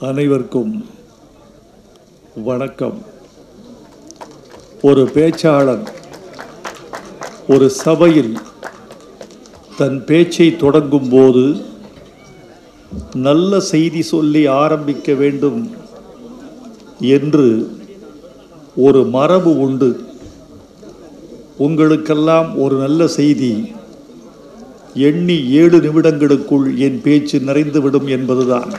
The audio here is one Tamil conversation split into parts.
அனைவருக்கும் வணக்கம். ஒரு பேச்சாளர் ஒரு சபையில் தன் பேச்சை தொடங்கும் போது நல்ல செய்தி சொல்லி ஆரம்பிக்க வேண்டும் என்று ஒரு மரபு உண்டு. உங்களுக்கெல்லாம் ஒரு நல்ல செய்தி. எண்ணி ஏழு நிமிடங்களுக்குள் என் பேச்சு நிறைந்துவிடும் என்பதுதான்.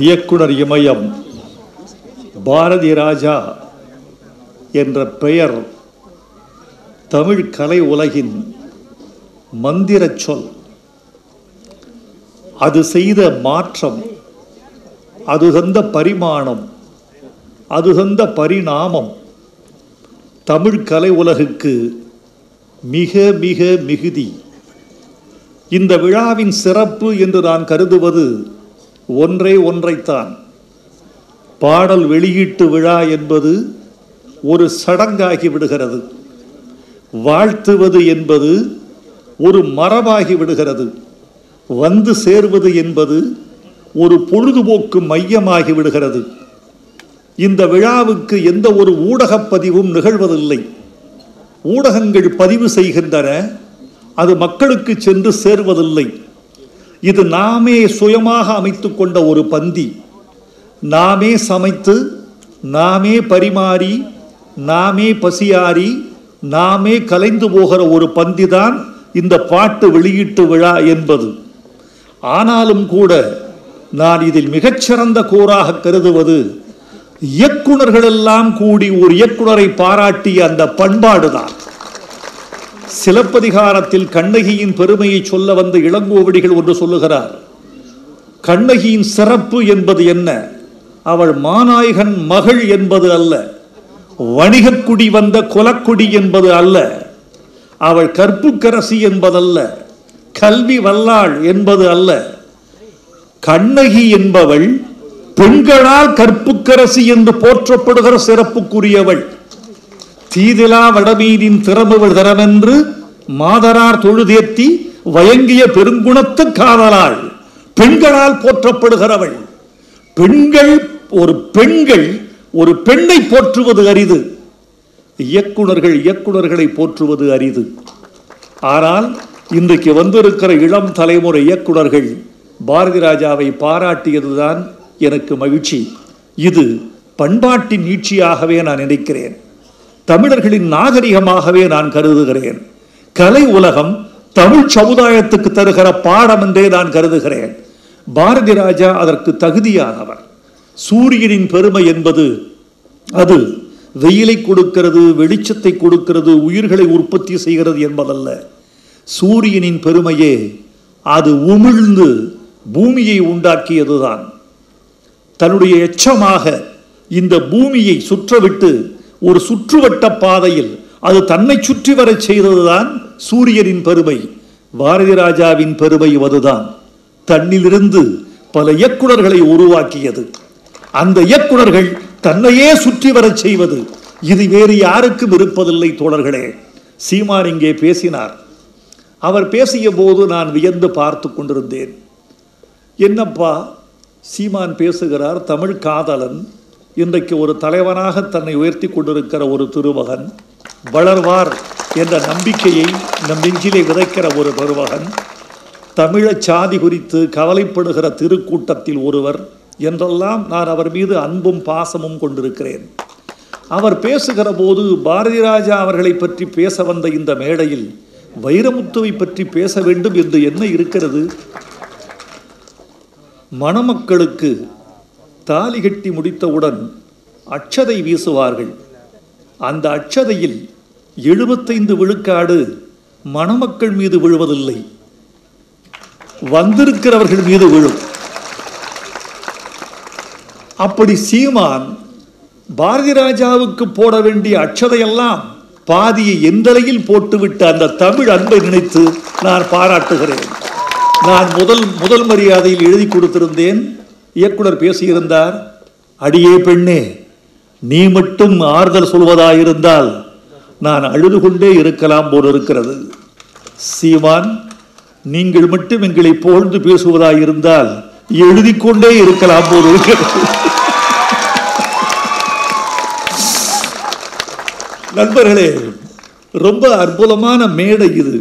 இயக்குனர் இமயம் பாரதி ராஜா என்ற பெயர் தமிழ் கலை உலகின் மந்திரச் சொல். அது செய்த மாற்றம் அது தந்த பரிமாணம் அது தந்த பரிணாமம் தமிழ் கலை உலகுக்கு மிக மிக மிகுதி. இந்த விழாவின் சிறப்பு என்று நான் கருதுவது ஒன்றே ஒன்றைத்தான். பாடல் வெளியீட்டு விழா என்பது ஒரு சடங்காகி விடுகிறது. வாழ்த்துவது என்பது ஒரு மரபாகி விடுகிறது. வந்து சேர்வது என்பது ஒரு பொழுதுபோக்கு மையமாகி விடுகிறது. இந்த விழாவுக்கு எந்த ஒரு ஊடகப் பதிவும் நிகழ்வதில்லை. ஊடகங்கள் பதிவு செய்கின்றன. அது மக்களுக்கு சென்று சேர்வதில்லை. இது நாமே சுயமாக அமைத்து கொண்ட ஒரு பந்தி. நாமே சமைத்து நாமே பரிமாறி நாமே பசியாரி நாமே கலைந்து போகிற ஒரு பந்தி தான் இந்த பாட்டு வெளியீட்டு விழா என்பது. ஆனாலும் கூட நான் இதில் மிகச்சிறந்த கூறாக கருதுவது இயக்குனர்களெல்லாம் கூடி ஒரு இயக்குனரை பாராட்டிய அந்த பண்பாடுதான். சிலப்பதிகாரத்தில் கண்ணகியின் பெருமையை சொல்ல வந்த இளங்கோவடிகள் ஒன்று சொல்லுகிறார் கண்ணகியின் சிறப்பு என்பது என்ன? அவள் மாநாயகன் மகள் என்பது அல்ல. வணிகக்குடி வந்த குலக்குடி என்பது அல்ல. அவள் கற்புக்கரசி என்பதல்ல. கல்வி வல்லாள் என்பது அல்ல. கண்ணகி என்பவள் பெண்களால் கற்புக்கரசி என்று போற்றப்படுகிற சிறப்புக்குரியவள். தீதிலா வடமீனின் திறமுவள் தரமென்று மாதரார் தொழுதேத்தி வயங்கிய பெருங்குணத்து காதலாள். பெண்களால் போற்றப்படுகிறவள். பெண்கள் ஒரு பெண்கள் ஒரு பெண்ணை போற்றுவது அரிது. இயக்குனர்கள் இயக்குனர்களை போற்றுவது அரிது. ஆனால் இன்றைக்கு வந்திருக்கிற இளம் தலைமுறை இயக்குனர்கள் பாரதி ராஜாவை பாராட்டியதுதான் எனக்கு மகிழ்ச்சி. இது பண்பாட்டின் நீட்சியாகவே நான் நினைக்கிறேன். தமிழர்களின் நாகரிகமாகவே நான் கருதுகிறேன். கலை உலகம் தமிழ் சமுதாயத்துக்கு தருகிற பாடம் என்றே நான் கருதுகிறேன். பாரதி ராஜா அதற்கு தகுதியானவர். சூரியனின் பெருமை என்பது அது வெயிலை கொடுக்கிறது வெளிச்சத்தை கொடுக்கிறது உயிர்களை உற்பத்தி செய்கிறது என்பதல்ல. சூரியனின் பெருமையே அது உமிழ்ந்து பூமியை உண்டாக்கியதுதான். தன்னுடைய எச்சமாக இந்த பூமியை சுற்றவிட்டு ஒரு சுற்றுவட்ட பாதையில் அது தன்னை சுற்றி வரச் செய்ததுதான் சூரியனின் பெருமை பாரதி ராஜாவின் பெருமை அதுதான். தன்னிலிருந்து பல இயக்குனர்களை உருவாக்கியது. அந்த இயக்குனர்கள் தன்னையே சுற்றி வரச் செய்வது. இது வேறு யாருக்கும் இருப்பதில்லை தோழர்களே. சீமான் இங்கே பேசினார். அவர் பேசிய போது நான் வியந்து பார்த்து கொண்டிருந்தேன். என்னப்பா சீமான் பேசுகிறார் தமிழ் காதலன் இன்றைக்கு ஒரு தலைவனாக தன்னை உயர்த்தி கொண்டிருக்கிற ஒரு திருமகன் வளர்வார் என்ற நம்பிக்கையை நம் நெஞ்சிலே விதைக்கிற ஒரு பெருமகன் தமிழச் சாதி குறித்து கவலைப்படுகிற திருக்கூட்டத்தில் ஒருவர் என்றெல்லாம் நான் அவர் மீது அன்பும் பாசமும் கொண்டிருக்கிறேன். அவர் பேசுகிற போது பாரதி ராஜா அவர்களை பற்றி பேச வந்த இந்த மேடையில் வைரமுத்துவை பற்றி பேச வேண்டும் என்று என்ன இருக்கிறது? மணமக்களுக்கு தாலி கட்டி முடித்தவுடன் அட்சதை வீசுவார்கள். அந்த அட்சதையில் எழுபத்தைந்து விழுக்காடு மணமக்கள் மீது விழுவதில்லை. வந்திருக்கிறவர்கள் மீது விழும். அப்படி சீமான் பாரதி ராஜாவுக்கு போட வேண்டிய அட்சதையெல்லாம் பாதியை எந்தலையில் போட்டுவிட்டு அந்த தமிழ் அன்பை நினைத்து நான் பாராட்டுகிறேன். நான் முதல் முதல் மரியாதையில் எழுதி கொடுத்திருந்தேன். இயக்குனர் பேசியிருந்தார் அடியே பெண்ணே நீ மட்டும் ஆறுதல் சொல்வதாயிருந்தால் நான் அழுது கொண்டே இருக்கலாம் போல் இருக்கிறது சீமான் நீங்கள் மட்டும் எங்களை புகழ்ந்து பேசுவதாயிருந்தால் எழுதிக்கொண்டே கொண்டே இருக்கலாம் போது இருக்கிறது. நண்பர்களே ரொம்ப அற்புதமான மேடை இது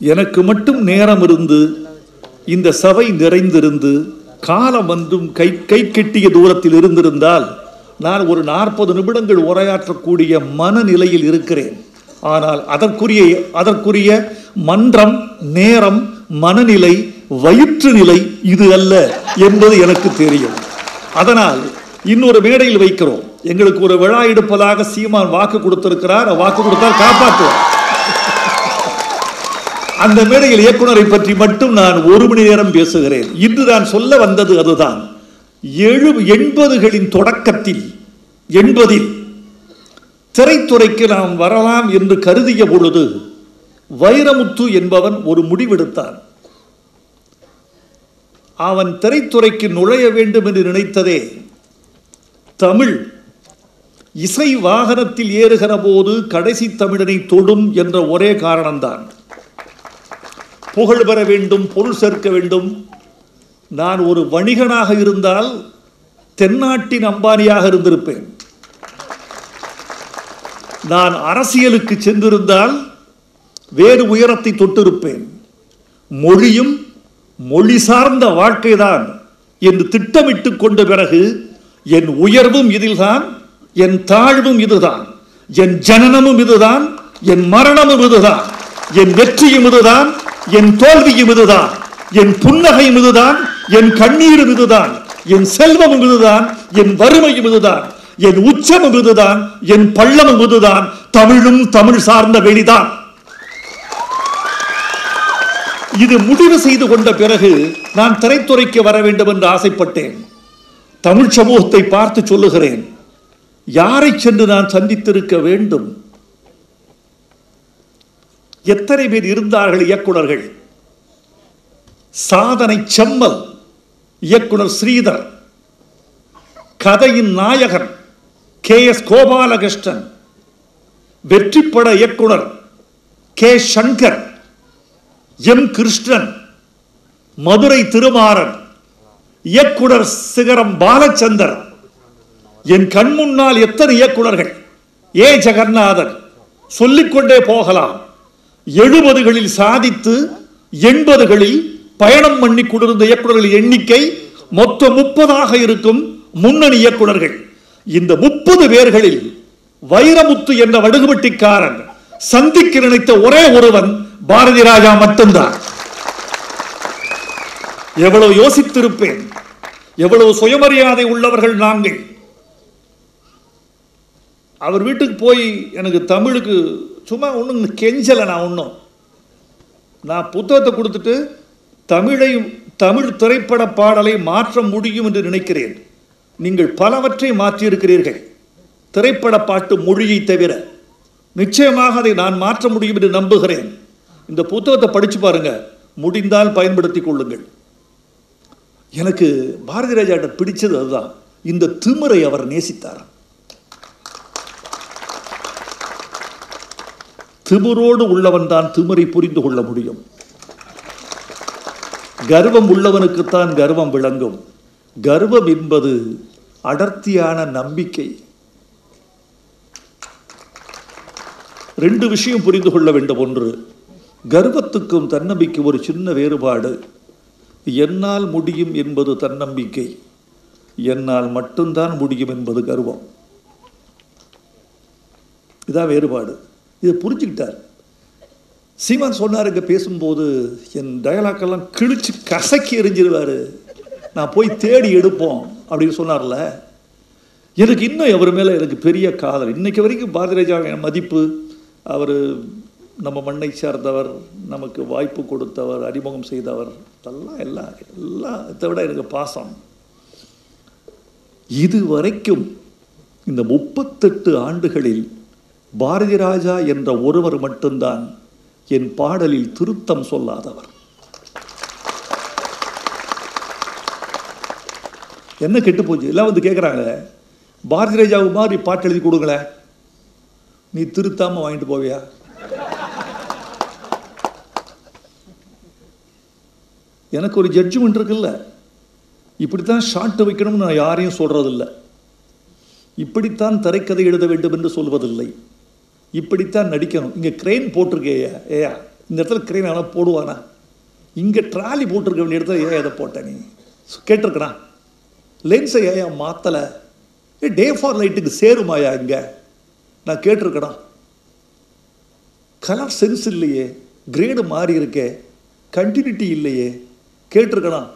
எனக்கு மட்டும் நேரம் இருந்து இந்த சபை நிறைந்திருந்து காலம் வந்தும் கை கை கெட்டிய தூரத்தில் இருந்திருந்தால் நான் ஒரு நாற்பது நிமிடங்கள் உரையாற்றக்கூடிய மனநிலையில் இருக்கிறேன். ஆனால் அதற்குரிய அதற்குரிய மன்றம் நேரம் மனநிலை வயிற்று நிலை இது அல்ல என்பது எனக்கு தெரியும். அதனால் இன்னொரு மேடையில் வைக்கிறோம். எங்களுக்கு ஒரு விழா எடுப்பதாக சீமான் வாக்கு கொடுத்திருக்கிறார். வாக்கு கொடுத்தால் காப்பாற்றுவார். அந்த மேடையில் இயக்குனரை பற்றி மட்டும் நான் ஒரு மணி நேரம் பேசுகிறேன். இன்று நான் சொல்ல வந்தது அதுதான். எழு எண்பதுகளின் தொடக்கத்தில் எண்பதில் திரைத்துறைக்கு நாம் வரலாம் என்று கருதிய பொழுது வைரமுத்து என்பவன் ஒரு முடிவெடுத்தான். அவன் திரைத்துறைக்கு நுழைய வேண்டும் என்று நினைத்ததே தமிழ். இசை வாகனத்தில் ஏறுகிற போது கடைசி தமிழனை தொடும் என்ற ஒரே காரணம்தான். புகழ் பெற வேண்டும் பொருள் சேர்க்க வேண்டும். நான் ஒரு வணிகனாக இருந்தால் தென்னாட்டின் அம்பானியாக இருந்திருப்பேன். நான் அரசியலுக்கு சென்றிருந்தால் வேறு உயரத்தை தொட்டிருப்பேன். மொழியும் மொழி சார்ந்த வாழ்க்கைதான் என்று திட்டமிட்டு கொண்ட பிறகு என் உயர்வும் இதில்தான் என் தாழ்வும் இதுதான் என் ஜனனமும் இதுதான் என் மரணமும் இதுதான் என் வெற்றியும் இதுதான் என் தோல்வியும் இதுதான். என் புன்னகையும் இதுதான். என் கண்ணீரும் இதுதான். என் செல்வமும் இதுதான். என் வறுமையும் இதுதான். என் உச்சமும் இதுதான். என் பள்ளமும் இதுதான். தமிழும் தமிழ் சார்ந்த வெளிதான். இது முடிவு செய்து கொண்ட பிறகு நான் திரைத்துறைக்கு வர வேண்டும் என்று ஆசைப்பட்டேன். தமிழ் சமூகத்தை பார்த்து சொல்லுகிறேன். யாரை சென்று நான் சந்தித்திருக்க வேண்டும்? எத்தனை பேர் இருந்தார்கள் இயக்குனர்கள் சாதனை செம்மல் இயக்குனர் ஸ்ரீதர் கதையின் நாயகன் கே எஸ் கோபாலகிருஷ்ணன் வெற்றிப்பட இயக்குனர் கே சங்கர் எம் கிருஷ்ணன் மதுரை திருமாறன் இயக்குனர் சிகரம் பாலச்சந்தர். என் கண் முன்னால் எத்தனை இயக்குனர்கள் ஏ ஜெகநாதன். சொல்லிக்கொண்டே போகலாம். எழுபதுகளில் சாதித்து எண்பதுகளில் பயணம் பண்ணி கொண்டிருந்த இயக்குநர்கள் எண்ணிக்கை மொத்தம் முப்பதாக இருக்கும் முன்னணி இயக்குனர்கள் இந்த முப்பது பேர்களில் வைரமுத்து என்ற வடுகுபட்டிக்காரன் சந்திக்க நினைத்த ஒரே ஒருவன் பாரதி ராஜா மட்டும்தான். எவ்வளவு யோசித்திருப்பேன். எவ்வளவு சுயமரியாதை உள்ளவர்கள் நாங்கள். அவர் வீட்டுக்கு போய் எனக்கு தமிழுக்கு சும்மா ஒன்றும் கெஞ்சலை நான் ஒன்றும் நான் புத்தகத்தை கொடுத்துட்டு தமிழை தமிழ் திரைப்பட பாடலை மாற்ற முடியும் என்று நினைக்கிறேன். நீங்கள் பலவற்றை மாற்றியிருக்கிறீர்கள். திரைப்பட பாட்டு மொழியை தவிர நிச்சயமாக அதை நான் மாற்ற முடியும் என்று நம்புகிறேன். இந்த புத்தகத்தை படித்து பாருங்கள் முடிந்தால் பயன்படுத்தி கொள்ளுங்கள். எனக்கு பாரதி ராஜாட்ட பிடிச்சது அதுதான். இந்த திமிரை அவர் நேசித்தார். திமிரோடு உள்ளவன் தான் திமிரை புரிந்து கொள்ள முடியும். கர்வம் உள்ளவனுக்குத்தான் கர்வம் விளங்கும். கர்வம் என்பது அடர்த்தியான நம்பிக்கை. ரெண்டு விஷயம் புரிந்து கொள்ள வேண்டும். ஒன்று கர்வத்துக்கும் தன்னம்பிக்கை ஒரு சின்ன வேறுபாடு. என்னால் முடியும் என்பது தன்னம்பிக்கை. என்னால் மட்டும்தான் முடியும் என்பது கர்வம். இதான் வேறுபாடு. இதை புரிஞ்சுக்கிட்டார். சீமான் சொன்னார் இங்கே பேசும்போது என் டயலாக்கெல்லாம் கிழிச்சு கசக்கி எரிஞ்சிருவார். நான் போய் தேடி எடுப்போம் அப்படின்னு சொன்னார்ல. எனக்கு இன்னும் அவர் மேலே எனக்கு பெரிய காதல். இன்றைக்கு வரைக்கும் பாரதிராஜாவின் மதிப்பு அவர் நம்ம மண்ணை சார்ந்தவர் நமக்கு வாய்ப்பு கொடுத்தவர் அறிமுகம் செய்தவர் இதெல்லாம் எல்லாம் எல்லாம் இதை விட எனக்கு பாசம். இது வரைக்கும் இந்த முப்பத்தெட்டு ஆண்டுகளில் பாரதி ராஜா என்ற ஒருவர் மட்டும்தான் என் பாடலில் திருத்தம் சொல்லாதவர். என்ன கெட்டு போச்சு? எல்லாம் வந்து கேட்குறாங்க பாரதி ராஜாவு மாதிரி பாட்டு எழுதி கொடுங்களேன். நீ திருத்தாமல் வாங்கிட்டு போவியா? எனக்கு ஒரு ஜட்ஜ்மெண்ட் இருக்குல்ல. இப்படித்தான் ஷார்ட் வைக்கணும்னு நான் யாரையும் சொல்கிறதில்ல இப்படித்தான் திரைக்கதை எழுத வேண்டும் என்று சொல்வதில்லை. இப்படித்தான் நடிக்கணும். இங்கே கிரெயின் போட்டிருக்கேயா ஏயா இந்த இடத்துல கிரெயின் எவனா போடுவானா? இங்கே ட்ராலி போட்டிருக்க வேண்டிய இடத்துல ஏன் எதை போட்ட நீ? கேட்டிருக்கிறான். லென்ஸை ஏயா மாற்றலை ஏ டே ஃபார் லைட்டுக்கு சேருமாயா இங்கே? நான் கேட்டிருக்கேனா? கலர் சென்ஸ் இல்லையே. கிரேடு மாறி இருக்கே. கண்டினியூட்டி இல்லையே. கேட்டிருக்கணும்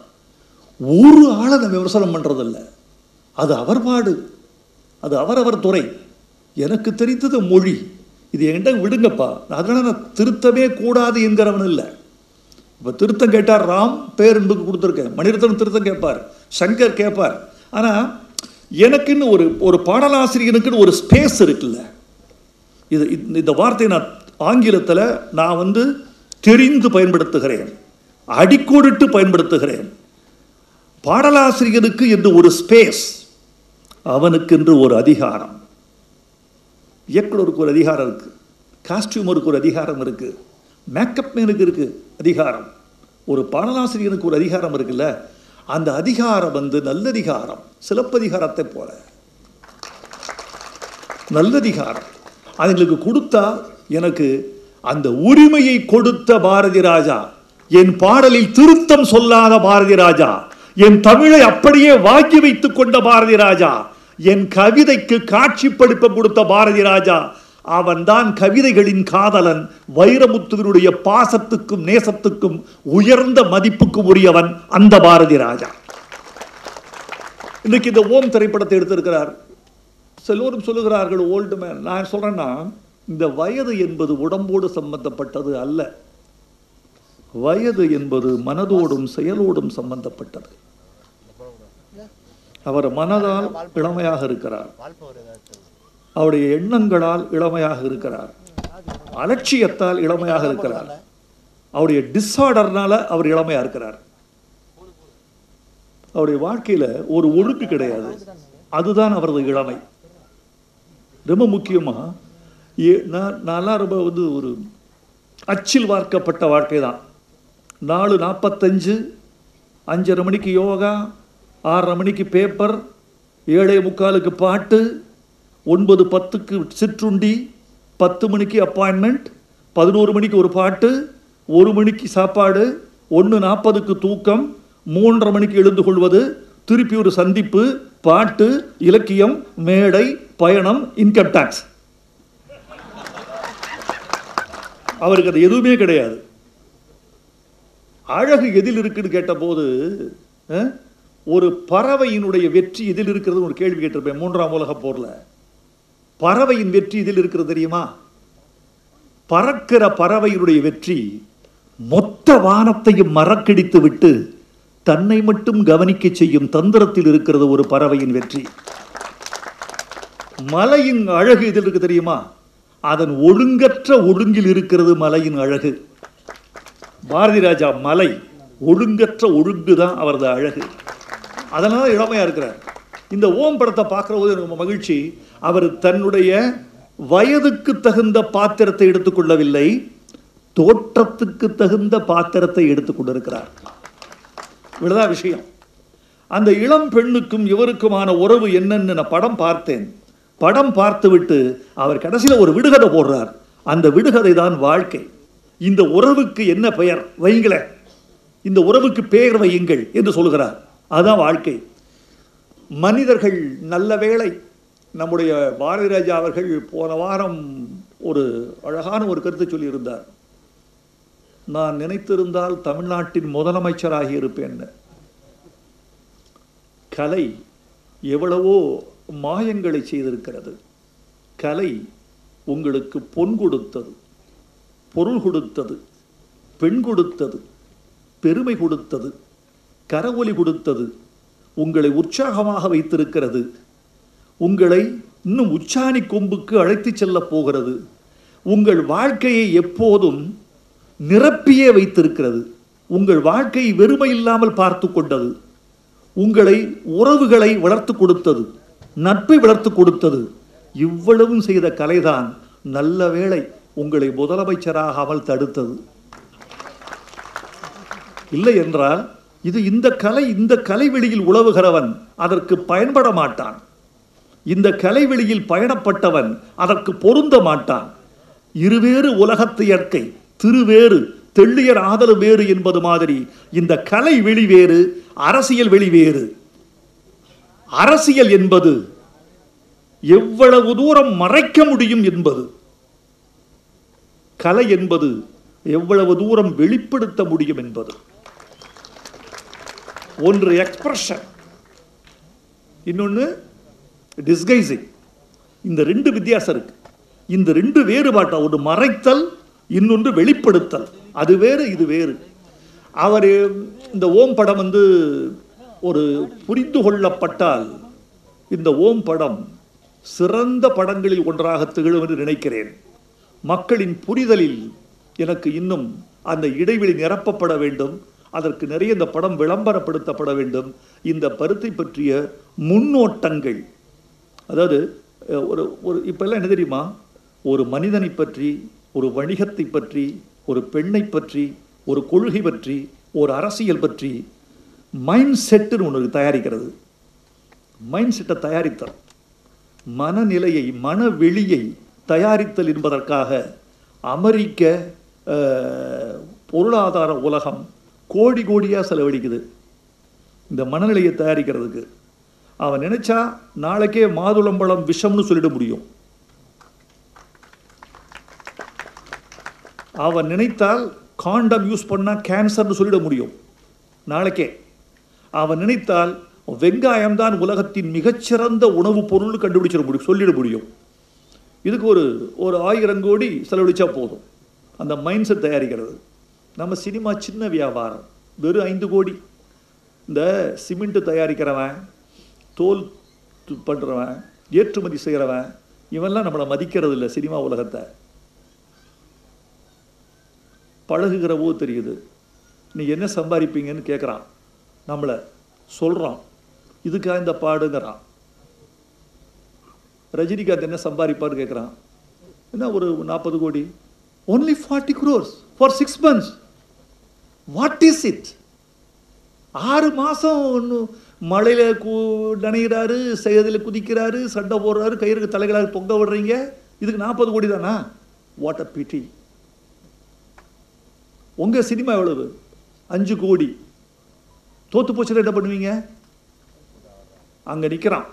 ஒரு ஆளை நான் விமர்சனம் பண்ணுறதில்ல அது அவர் பாடு. அது அவரவர் துறை. எனக்கு தெரிந்தது மொழி. இது என்கிட்ட விடுங்கப்பா. அதனால் நான் திருத்தவே கூடாது என்கிறவன் இல்லை. இப்போ திருத்தம் கேட்டார் ராம் பேரன்புக்கு கொடுத்துருக்கேன். மணிரத்னம் திருத்தம் கேட்பார் சங்கர் கேட்பார். ஆனால் எனக்குன்னு ஒரு ஒரு பாடலாசிரியனுக்குன்னு ஒரு ஸ்பேஸ் இருக்குல்ல. இது இந்த- இந்த வார்த்தையை நான் ஆங்கிலத்தில் நான் வந்து தெரிந்து பயன்படுத்துகிறேன். அடிக்கோடிட்டு பயன்படுத்துகிறேன். பாடலாசிரியனுக்கு என்று ஒரு ஸ்பேஸ் அவனுக்கு என்று ஒரு அதிகாரம். இயக்குனருக்கு ஒரு அதிகாரம் இருக்கு. காஸ்டியூமருக்கு ஒரு அதிகாரம் இருக்குது மேக்கப் மேனுக்கு இருக்குது அதிகாரம். ஒரு பாடலாசிரியனுக்கு ஒரு அதிகாரம் இருக்குல்ல அந்த அதிகாரம் வந்து நல்லதிகாரம் சிலப்பதிகாரத்தை போல. நல்லதிகாரம். அதுங்களுக்கு கொடுத்தா எனக்கு அந்த உரிமையை கொடுத்த பாரதி ராஜா என் பாடலில் திருத்தம் சொல்லாத பாரதி ராஜா என் தமிழை அப்படியே வாக்கி வைத்துக் கொண்ட பாரதி ராஜா என் கவிதைக்கு காட்சிப்படுத்த கொடுத்த பாரதி ராஜா அவன்தான் கவிதைகளின் காதலன் வைரமுத்துவினுடைய பாசத்துக்கும் நேசத்துக்கும் உயர்ந்த மதிப்புக்கும் உரியவன் அந்த பாரதி ராஜா. இன்னைக்கு இந்த ஓம் திரைப்படத்தை எடுத்திருக்கிறார். எல்லோரும் சொல்லுகிறார்கள் ஓல்டு மேன் நான் சொல்றேன்னா இந்த வயது என்பது உடம்போடு சம்பந்தப்பட்டது அல்ல. வயது என்பது மனதோடும் செயலோடும் சம்பந்தப்பட்டது. அவர் மனதால் இளமையாக இருக்கிறார். அவருடைய எண்ணங்களால் இளமையாக இருக்கிறார். அலட்சியத்தால் இளமையாக இருக்கிறார். அவருடைய டிஸார்டர்னால அவர் இளமையா இருக்கிறார். அவருடைய வாழ்க்கையில ஒரு ஒழுக்கு கிடையாது. அதுதான் அவரது இளமை. ரொம்ப முக்கியமா ஏ- நான் நான்லாம் ரொம்ப வந்து ஒரு அச்சில் வார்க்கப்பட்ட வாழ்க்கை தான் நாலு நாற்பத்தஞ்சு அஞ்சரை மணிக்கு யோகா ஆறரை மணிக்கு பேப்பர் ஏழே முக்காலுக்கு பாட்டு ஒன்பது பத்துக்கு சிற்றுண்டி பத்து மணிக்கு அப்பாயின்மெண்ட் பதினோரு மணிக்கு ஒரு பாட்டு ஒரு மணிக்கு சாப்பாடு ஒன்று நாற்பதுக்கு தூக்கம் மூன்றரை மணிக்கு எழுந்து கொள்வது திருப்பி ஒரு சந்திப்பு பாட்டு இலக்கியம் மேடை பயணம் இன்கம் டேக்ஸ் அவருக்கு அது எதுவுமே கிடையாது. அழகு எதில் இருக்குன்னு கேட்டபோது ஒரு பறவையினுடைய வெற்றி எதில் இருக்கிறது ஒரு கேள்வி கேட்டிருப்பேன் மூன்றாம் உலக போரில். பறவையின் வெற்றி இதில் இருக்கிறது தெரியுமா? பறக்கிற பறவையினுடைய வெற்றி மொத்த வானத்தையும் மறக்கடித்து விட்டு தன்னை மட்டும் கவனிக்க செய்யும் தந்திரத்தில் இருக்கிறது ஒரு பறவையின் வெற்றி. மலையின் அழகு இதில் இருக்கு தெரியுமா? அதன் ஒழுங்கற்ற ஒழுங்கில் இருக்கிறது மலையின் அழகு. பாரதி ராஜா மலை ஒழுங்கற்ற ஒழுங்கு தான் அவரது அழகு. அதனால இளமையா இருக்கிறார். இந்த ஓம் படத்தை பார்க்குற போது எனக்கு மகிழ்ச்சி. அவர் தன்னுடைய வயதுக்கு தகுந்த பாத்திரத்தை எடுத்துக்கொள்ளவில்லை தோற்றத்துக்கு தகுந்த பாத்திரத்தை எடுத்துக்கொண்டிருக்கிறார் இவ்வளோதான் விஷயம். அந்த இளம் பெண்ணுக்கும் இவருக்குமான உறவு என்னன்னு நான் படம் பார்த்தேன். படம் பார்த்துவிட்டு அவர் கடைசியில் ஒரு விடுகதை போடுறார். அந்த விடுகதை தான் வாழ்க்கை. இந்த உறவுக்கு என்ன பெயர்? வைங்களேன் இந்த உறவுக்கு பெயர் வையுங்கள் என்று சொல்கிறார். அதுதான் வாழ்க்கை. மனிதர்கள் நல்ல வேளை நம்முடைய பாரதி ராஜா அவர்கள் போன வாரம் ஒரு அழகான ஒரு கருத்தை சொல்லியிருந்தார். நான் நினைத்திருந்தால் தமிழ்நாட்டின் முதலமைச்சராகி இருப்பேன். கலை எவ்வளவோ மாயங்களை செய்திருக்கிறது. கலை உங்களுக்கு பொன் கொடுத்தது பொருள் கொடுத்தது பெண் கொடுத்தது பெருமை கொடுத்தது. கரவொலி கொடுத்தது. உங்களை உற்சாகமாக வைத்திருக்கிறது. உங்களை இன்னும் உச்சாணி கொம்புக்கு அழைத்துச் செல்லப் போகிறது. உங்கள் வாழ்க்கையை எப்போதும் நிரப்பியே வைத்திருக்கிறது. உங்கள் வாழ்க்கையை வெறுமை இல்லாமல் பார்த்து கொண்டது. உங்களை உறவுகளை வளர்த்து கொடுத்தது. நட்பை வளர்த்து கொடுத்தது. இவ்வளவும் செய்த கலைதான் நல்ல வேளை உங்களை முதலமைச்சராகாமல் தடுத்தது. இல்லை என்றால் இது இந்த கலை இந்த கலை வெளியில் உழவுகிறவன் அதற்கு பயன்பட மாட்டான். இந்த கலை வெளியில் பயணப்பட்டவன் அதற்கு பொருந்த மாட்டான். இருவேறு உலகத்து இயற்கை திருவேறு தெள்ளியர் ஆதரவு வேறு என்பது மாதிரி இந்த கலை வெளி வேறு அரசியல் வெளி வேறு. அரசியல் என்பது எவ்வளவு தூரம் மறைக்க முடியும் என்பது. கலை என்பது எவ்வளவு தூரம் வெளிப்படுத்த முடியும் என்பது. ஒன்று எக்ஸ்பிரஷன் இன்னொன்று டிஸ்கைசிங் இந்த ரெண்டு வித்தியாசம் இருக்கு. இந்த ரெண்டு வேறுபாட்டை ஒன்று மறைத்தல் இன்னொன்று வெளிப்படுத்தல். அது வேறு இது வேறு. அவர் இந்த ஓம் படம் வந்து ஒரு புரிந்து கொள்ளப்பட்டால் இந்த ஓம் படம் சிறந்த படங்களில் ஒன்றாக திகழும் என்று நினைக்கிறேன். மக்களின் புரிதலில் எனக்கு இன்னும் அந்த இடைவெளி நிரப்பப்பட வேண்டும். அதற்கு நிறைய இந்த படம் விளம்பரப்படுத்தப்பட வேண்டும். இந்த பருத்தை பற்றிய முன்னோட்டங்கள். அதாவது ஒரு ஒரு இப்பெல்லாம் என்ன தெரியுமா? ஒரு மனிதனை பற்றி ஒரு வணிகத்தை பற்றி ஒரு பெண்ணை பற்றி ஒரு கொள்கை பற்றி ஒரு அரசியல் பற்றி மைண்ட் செட்டுன்னு ஒன்று தயாரிக்கிறது. மைண்ட் செட்டை தயாரித்தல். மனநிலையை மனவெளியை தயாரித்தல் என்பதற்காக அமெரிக்க பொருளாதார உலகம் கோடி கோடியாக செலவழிக்குது. இந்த மனநிலையை தயாரிக்கிறதுக்கு. அவன் நினைச்சா நாளைக்கே மாதுளம்பழம் விஷம்னு சொல்லிட முடியும். அவன் நினைத்தால் காண்டம் யூஸ் பண்ணால் கேன்சர்னு சொல்லிட முடியும். நாளைக்கே. அவன் நினைத்தால் வெங்காயம் தான் உலகத்தின் மிகச்சிறந்த உணவுப் பொருள் கண்டுபிடிச்சிட முடியும் சொல்லிட முடியும். இதுக்கு ஒரு ஒரு ஆயிரம் கோடி செலவழித்தா போதும். அந்த மைண்ட் செட் தயாரிக்கிறது. நம்ம சினிமா சின்ன வியாபாரம். வெறும் ஐந்து கோடி. இந்த சிமெண்ட்டு தயாரிக்கிறவன் தோல் பண்ணுறவன் ஏற்றுமதி செய்கிறவன் இவன்லாம் நம்மளை மதிக்கிறது இல்லை சினிமா உலகத்தை. பழகுகிறவோ தெரியுது. நீ என்ன சம்பாதிப்பீங்கன்னு கேட்குறான் நம்மளை சொல்கிறான் இதுக்காக இந்த பாடுங்கிறான். ரஜினிகாந்த் என்ன சம்பாதிப்பார்னு கேட்குறான் என்ன ஒரு நாற்பது கோடி? Only forty crores for six months what is it ஆறு மாதம் ஒன்று மழையில் கு நனைகிறாரு செயதில் குதிக்கிறாரு சண்டை போடுறாரு கயிறு தலைகளாக தொங்க விடுறீங்க. இதுக்கு நாற்பது கோடி தானா? வாட் அ பிடி உங்கள் சினிமா எவ்வளவு? அஞ்சு கோடி. தோத்து போச்சுன்னா என்ன பண்ணுவீங்க? அங்கே நிற்கிறான்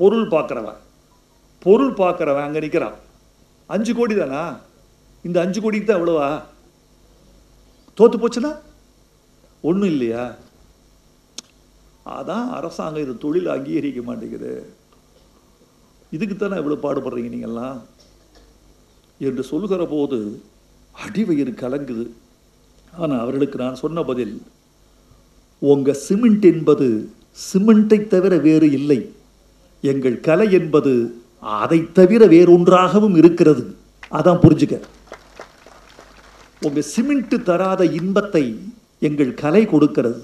பொருள் பார்க்குறவன். பொருள் பார்க்குறவன் அங்கே நிற்கிறான் அஞ்சு கோடி தானா? இந்த அஞ்சு கோடிக்கு தான் எவ்வளவா? தோற்று போச்சுன்னா? ஒன்றும் இல்லையா? அதான் அரசாங்கம் இது தொழில் அங்கீகரிக்க மாட்டேங்குது. இதுக்கு தானே இவ்வளோ பாடுபடுறீங்க நீங்கள்லாம் என்று சொல்லுகிற போது அடிவயிறு கலங்குது. ஆனால் அவர்களுக்கு நான் சொன்ன பதில் உங்கள் சிமெண்ட் என்பது சிமெண்ட்டை தவிர வேறு இல்லை. எங்கள் கலை என்பது அதை தவிர வேறொன்றாகவும் இருக்கிறது. அதான் புரிஞ்சுக்க. உங்கள் சிமெண்ட்டு தராத இன்பத்தை எங்கள் கலை கொடுக்கிறது.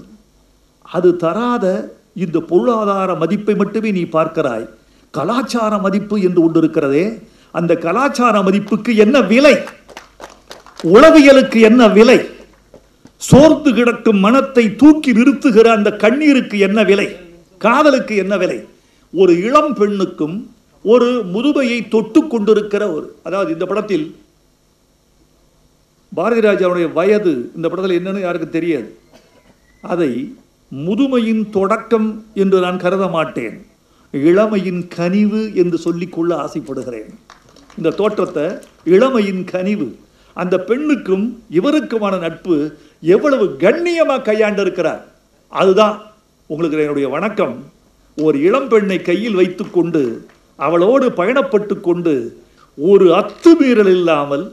அது தராத இந்த பொருளாதார மதிப்பை மட்டுமே நீ பார்க்கிறாய். கலாச்சார மதிப்பு என்று ஒன்று இருக்கிறதே அந்த கலாச்சார மதிப்புக்கு என்ன விலை? உளவியலுக்கு என்ன விலை? சோர்ந்து கிடக்கும் மனத்தை தூக்கி நிறுத்துகிற அந்த கண்ணீருக்கு என்ன விலை? காதலுக்கு என்ன விலை? ஒரு இளம் பெண்ணுக்கும் ஒரு முதுமையை தொட்டு கொண்டிருக்கிற ஒரு அதாவது இந்த படத்தில் பாரதி ராஜாவுடைய வயது இந்த படத்தில் என்னன்னு யாருக்கு தெரியாது. அதை முதுமையின் தொடக்கம் என்று நான் கருத மாட்டேன். இளமையின் கனிவு என்று சொல்லிக்கொள்ள ஆசைப்படுகிறேன். இந்த தோற்றத்தை இளமையின் கனிவு அந்த பெண்ணுக்கும் இவருக்குமான நட்பு எவ்வளவு கண்ணியமாக கையாண்டிருக்கிறார். அதுதான் உங்களுக்கு என்னுடைய வணக்கம். ஒரு இளம் பெண்ணை கையில் வைத்துக்கொண்டு அவளோடு பயணப்பட்டு கொண்டு ஒரு அத்துமீறல் இல்லாமல்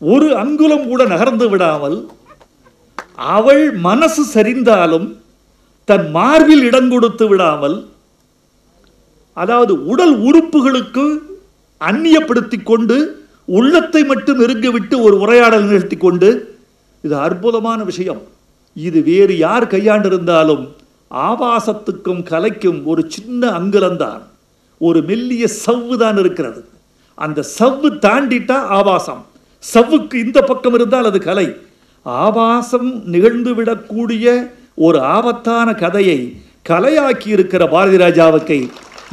ஒரு அங்குலம் கூட நகர்ந்து விடாமல் அவள் மனசு சரிந்தாலும் தன் மார்பில் இடம் கொடுத்து விடாமல் அதாவது உடல் உறுப்புகளுக்கு அந்நியப்படுத்தி கொண்டு உள்ளத்தை மட்டும் நெருங்கிவிட்டு ஒரு உரையாடல் நிகழ்த்தி கொண்டு இது அற்புதமான விஷயம். இது வேறு யார் கையாண்டிருந்தாலும் ஆபாசத்துக்கும் கலைக்கும் ஒரு சின்ன அங்குலந்தான் ஒரு மெல்லிய சவ்வு தான் இருக்கிறது. அந்த சவ்வு தாண்டிட்டா ஆபாசம். சவ்வுக்கு இந்த பக்கம் இருந்தால் அது கலை. ஆபாசம் நிகழ்ந்துவிடக்கூடிய ஒரு ஆபத்தான கதையை கலையாக்கி இருக்கிற பாரதி ராஜாவுக்கு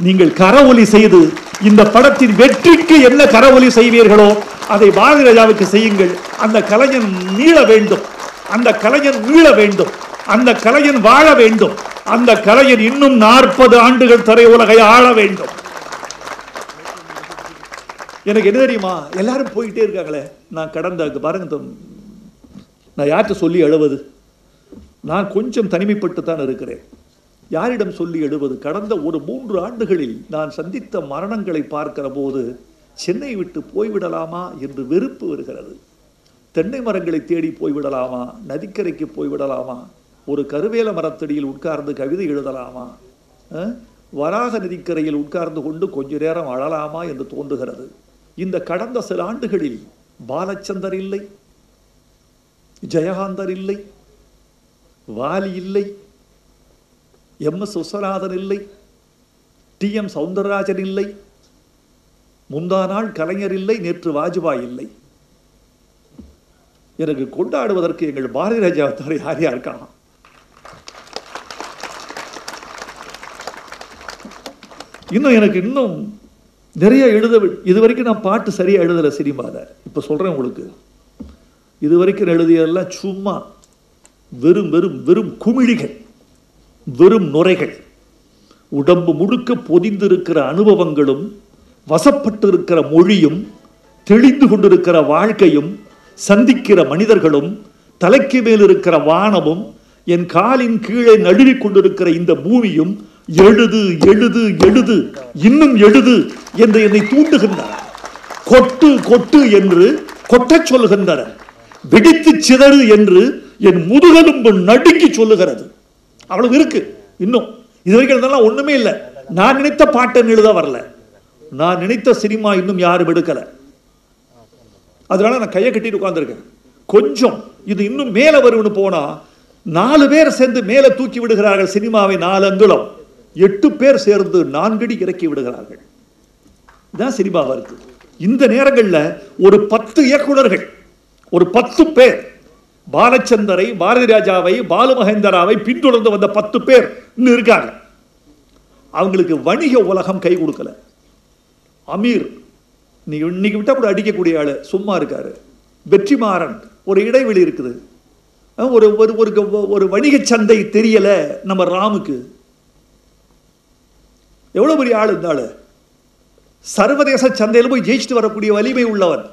நீங்கள் கரவொலி செய்து இந்த படத்தின் வெற்றிக்கு என்ன கரவொலி செய்வீர்களோ அதை பாரதி ராஜாவுக்கு செய்யுங்கள். அந்த கலைஞன் மீள வேண்டும். அந்த கலைஞன் மீள வேண்டும். அந்த கலைஞன் வாழ வேண்டும். அந்த கலைஞன் இன்னும் நாற்பது ஆண்டுகள் திரையுலகை ஆள வேண்டும். எனக்கு என்ன தெரியுமா? எல்லாரும் போயிட்டே இருக்காங்களே. நான் கடந்த பாருங்க நான் யார்கிட்ட சொல்லி எழுவது? நான் கொஞ்சம் தனிமைப்பட்டு தான் இருக்கிறேன். யாரிடம் சொல்லி எழுவது? கடந்த ஒரு மூன்று ஆண்டுகளில் நான் சந்தித்த மரணங்களை பார்க்கிற போது சென்னை விட்டு போய்விடலாமா என்று வெறுப்பு வருகிறது. தென்னை மரங்களை தேடி போய்விடலாமா? நதிக்கரைக்கு போய்விடலாமா? ஒரு கருவேல மரத்தடியில் உட்கார்ந்து கவிதை எழுதலாமா? வராக நதிக்கரையில் உட்கார்ந்து கொண்டு கொஞ்ச நேரம் அழலாமா என்று தோன்றுகிறது. இந்த கடந்த சில ஆண்டுகளில் பாலச்சந்தர் இல்லை ஜெயகாந்தர் இல்லை வாலி இல்லை எம் எஸ் விஸ்வநாதன் இல்லை டி எம் சவுந்தரராஜன் இல்லை முந்தா நாள் கலைஞர் இல்லை நேற்று வாஜ்பாய் இல்லை. எனக்கு கொண்டாடுவதற்கு எங்கள் பாரதி ராஜா தவிர யார் யார் காணும் இன்னும் எனக்கு இன்னும் நிறைய எழுத வி- இது வரைக்கும் நான் பாட்டு சரியாக எழுதலை சினிமாவில் இப்போ சொல்கிறேன் உங்களுக்கு. இது வரைக்கும் நான் எழுதியதெல்லாம் சும்மா வெறும் வெறும் வெறும் குமிழிகள் வெறும் நுரைகள். உடம்பு முழுக்க பொதிந்திருக்கிற அனுபவங்களும் வசப்பட்டு இருக்கிற மொழியும் தெளிந்து கொண்டிருக்கிற வாழ்க்கையும் சந்திக்கிற மனிதர்களும் தலைக்கு மேல் இருக்கிற வானமும் என் காலின் கீழே நழுவிக் கொண்டிருக்கிற இந்த பூமியும் எழுது எழுது எழுது இன்னும் எழுது என்று என்னை தூண்டுகின்றன கொட்டு கொட்டு என்று கொட்டச் சொல்லுகின்றன வெடித்து சிதறு என்று என் முதுகெலும்பு நடுங்கி சொல்லுகிறது. அவ்வளவு இருக்கு இன்னும். இது வரைக்கும் எழுதலாம் ஒண்ணுமே இல்லை. நான் நினைத்த பாட்டை எழுத வரல. நான் நினைத்த சினிமா இன்னும் யாரும் எடுக்கல. அதனால நான் கையை கட்டிட்டு உட்காந்துருக்கேன் கொஞ்சம் இது இன்னும் மேலே வரும்னு போனால் நாலு பேர் சேர்ந்து மேலே தூக்கி விடுகிறார்கள் சினிமாவை நாலு அங்குலம். எட்டு பேர் சேர்ந்து நான்கடி இறக்கி விடுகிறார்கள். இதான் சினிமாவாக இருக்குது இந்த நேரங்களில் ஒரு பத்து இயக்குனர்கள் ஒரு பத்து பேர் பாலச்சந்தரை பாரதி ராஜாவை பாலு மகேந்திராவை பின்தொடர்ந்து வந்த பத்து பேர் இன்னும் இருக்காங்க. அவங்களுக்கு வணிக உலகம் கை கொடுக்கல. அமீர் நீ இன்னைக்கு விட்டால் கூட அடிக்கக்கூடிய ஆள் சும்மா இருக்கார். வெற்றிமாறன் ஒரு இடைவெளி இருக்குது. ஒரு ஒரு ஒரு வணிக சந்தை தெரியலை நம்ம ராமுக்கு. எவ்வளவு பெரிய ஆள் இருந்தாலும் சர்வதேச சந்தையில் போய் ஜெயிச்சுட்டு வரக்கூடிய வலிமை உள்ளவன்.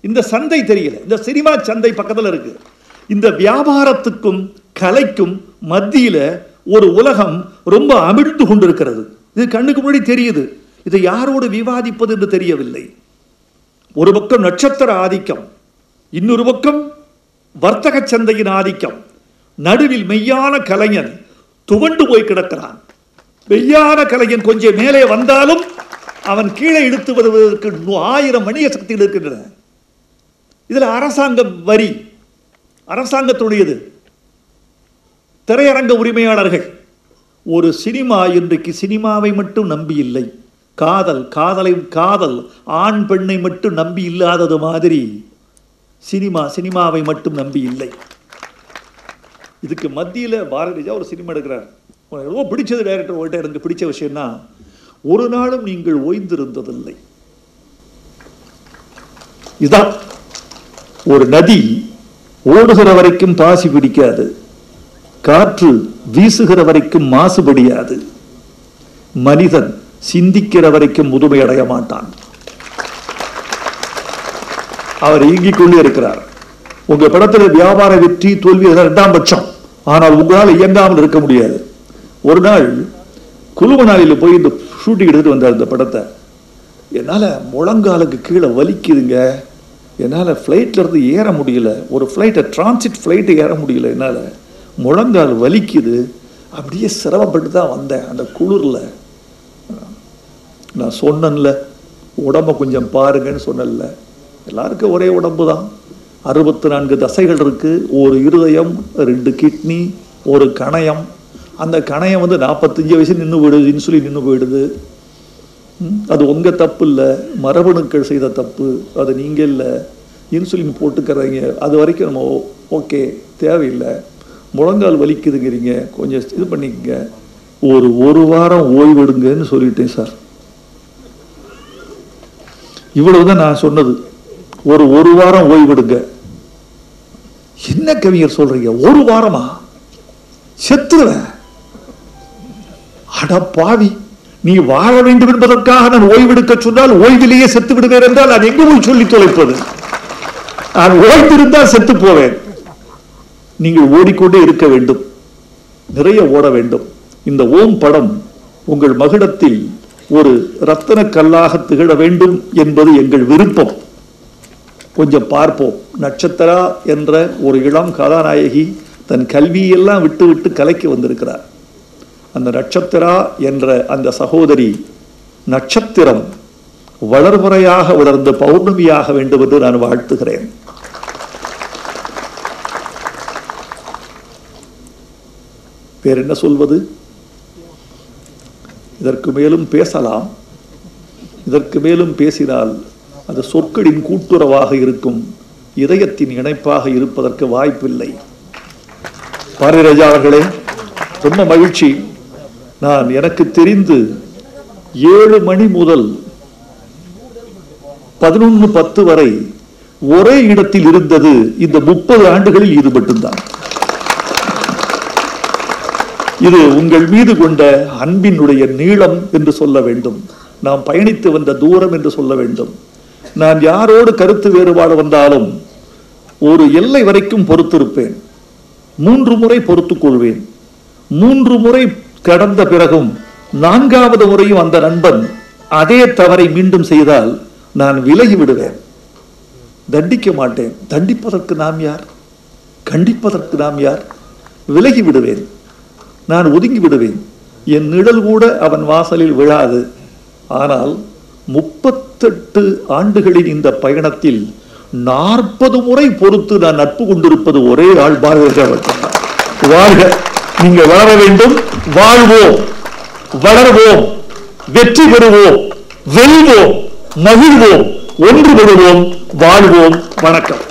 இந்த சந்தை தெரியல. இந்த சினிமா சந்தை பக்கத்துல இருக்கு. இந்த வியாபாரத்துக்கும் கலைக்கும் மத்தியில ஒரு உலகம் ரொம்ப அமிழ்ந்து கொண்டிருக்கிறது. இது கண்ணுக்கு முன்னாடி தெரியுது. இதை யாரோடு விவாதிப்பது என்று தெரியவில்லை. ஒரு பக்கம் நட்சத்திர ஆதிக்கம் இன்னொரு பக்கம் வர்த்தக சந்தையின் ஆதிக்கம். நடுவில் மெய்யான கலைஞன் துவண்டு போய் கிடக்கிறான். மெய்யான கலைஞன் கொஞ்சம் மேலே வந்தாலும் அவன் கீழே இழுத்து வருவதற்கு நூ- ஆயிரம் வணிக சக்திகள் இருக்கின்றன. இதில் அரசாங்க வரி. அரசாங்கத்துடையது. திரையரங்க உரிமையாளர்கள். ஒரு சினிமா இன்றைக்கு சினிமாவை மட்டும் நம்பி இல்லை. காதல் காதலை காதல் ஆண் பெண்ணை மட்டும் நம்பி இல்லாதது மாதிரி சினிமா சினிமாவை மட்டும் நம்பி இல்லை. இதுக்கு மத்தியில் பாரதி ஒரு சினிமா எடுக்கிறார். ரொம்ப பிடிச்சது டைரக்டர் உங்கள்கிட்ட எனக்கு பிடிச்ச விஷயம்னா ஒரு நாளும் நீங்கள் ஓய்ந்திருந்ததில்லை. இதான் ஒரு நதி ஓடுகிற வரைக்கும் பாசி பிடிக்காது. காற்று வீசுகிற வரைக்கும் மாசுபடியாது மனிதன் சிந்திக்கிற வரைக்கும் முதுமை அடைய மாட்டான். அவர் இயங்கிக் கொண்டே இருக்கிறார். உங்க படத்துல வியாபார வெற்றி தோல்வி ரெண்டாம் இரண்டாம் பட்சம். ஆனால் உங்களால் இயங்காமல் இருக்க முடியாது. ஒரு நாள் குழுமணாலியில் போய் இந்த ஷூட்டிங் எடுத்துகிட்டு வந்தார் இந்த படத்தை. என்னால் முழங்காலுக்கு கீழே வலிக்குதுங்க. என்னால் ஃப்ளைட்லேருந்து ஏற முடியல. ஒரு ஃப்ளைட்டை டிரான்சிட் ஃப்ளைட்டு ஏற முடியல என்னால். முழங்கால் வலிக்குது. அப்படியே சிரமப்பட்டு தான் வந்தேன் அந்த குளிரில். நான் சொன்னேன்ல உடம்பை கொஞ்சம் பாருங்கன்னு சொன்னேன்ல. எல்லாருக்கும் ஒரே உடம்பு தான் அறுபத்தி நான்கு தசைகள் இருக்குது ஒரு இருதயம் ரெண்டு கிட்னி ஒரு கணையம். அந்த கணையம் வந்து நாற்பத்தஞ்சு வயசு நின்று போயிடுது இன்சுலின் நின்று போயிடுது. அது உங்கள் தப்பு இல்லை மரபணுக்கள் செய்த தப்பு. அது நீங்கள் இல்லை. இன்சுலின் போட்டுக்கிறீங்க. அது வரைக்கும் நம்ம ஓகே தேவையில்லை. முழங்கால் வலிக்குதுங்கிறீங்க. கொஞ்சம் இது பண்ணிக்கங்க. ஒரு ஒரு வாரம் ஓய்வெடுங்கன்னு சொல்லிட்டேன் சார். இவ்வளவு தான் நான் சொன்னது. ஒரு ஒரு வாரம் ஓய்வெடுங்க. என்ன கவிஞர் சொல்றீங்க? ஒரு வாரமா? செத்துருவேன். அட பாவி நீ வாழ வேண்டும் என்பதற்காக நான் ஓய்வெடுக்க சொன்னால் ஓய்விலேயே செத்து விடுவேன் என்றால் நான் எங்கு போய் சொல்லி தொலைப்பது? நான் ஓய்ந்திருந்தால் செத்து போவேன். நீங்கள் ஓடிக்கொண்டே இருக்க வேண்டும். நிறைய ஓட வேண்டும். இந்த ஓம் படம் உங்கள் மகிடத்தில் ஒரு ரத்தன கல்லாக திகழ வேண்டும் என்பது எங்கள் விருப்பம். கொஞ்சம் பார்ப்போம். நட்சத்திரா என்ற ஒரு இளம் கதாநாயகி தன் கல்வியெல்லாம் விட்டு விட்டு கலைக்கு வந்திருக்கிறார். அந்த நட்சத்திரா என்ற அந்த சகோதரி நட்சத்திரம் வளர்முறையாக வளர்ந்து பௌர்ணமியாக வேண்டும் என்று நான் வாழ்த்துகிறேன். வேற என்ன சொல்வது? இதற்கு மேலும் பேசலாம். இதற்கு மேலும் பேசினால் அது சொற்களின் கூட்டுறவாக இருக்கும் இதயத்தின் இணைப்பாக இருப்பதற்கு வாய்ப்பில்லை. பாரதிராஜா அவர்களே ரொம்ப மகிழ்ச்சி. நான் எனக்கு தெரிந்து ஏழு மணி முதல் பதினொன்று பத்து வரை ஒரே இடத்தில் இருந்தது இந்த முப்பது ஆண்டுகளில் இது மட்டும்தான். இது உங்கள் மீது கொண்ட அன்பினுடைய நீளம் என்று சொல்ல வேண்டும். நாம் பயணித்து வந்த தூரம் என்று சொல்ல வேண்டும். நான் யாரோடு கருத்து வேறுபாடு வந்தாலும் ஒரு எல்லை வரைக்கும் பொறுத்திருப்பேன். மூன்று முறை பொறுத்துக் கொள்வேன். மூன்று முறை கடந்த பிறகும் நான்காவது முறையும் அந்த நண்பன் அதே தவறை மீண்டும் செய்தால் நான் விலகி விடுவேன். தண்டிக்க மாட்டேன். தண்டிப்பதற்கு நாம் யார்? கண்டிப்பதற்கு நாம் யார்? விலகி விடுவேன். நான் ஒதுங்கி விடுவேன். என் நிழல் கூட அவன் வாசலில் விழாது. ஆனால் முப்பத்தெட்டு ஆண்டுகளின் இந்த பயணத்தில் நாற்பது முறை பொறுத்து நான் நட்பு கொண்டிருப்பது ஒரே ஆள் பாரதிய வாழ்க. நீங்க வளர வேண்டும் வாழ்வோம் வளர்வோம் வெற்றி பெறுவோம் வெல்வோம் மகிழ்வோம் ஒன்றுபடுவோம் வாழ்வோம் வணக்கம்.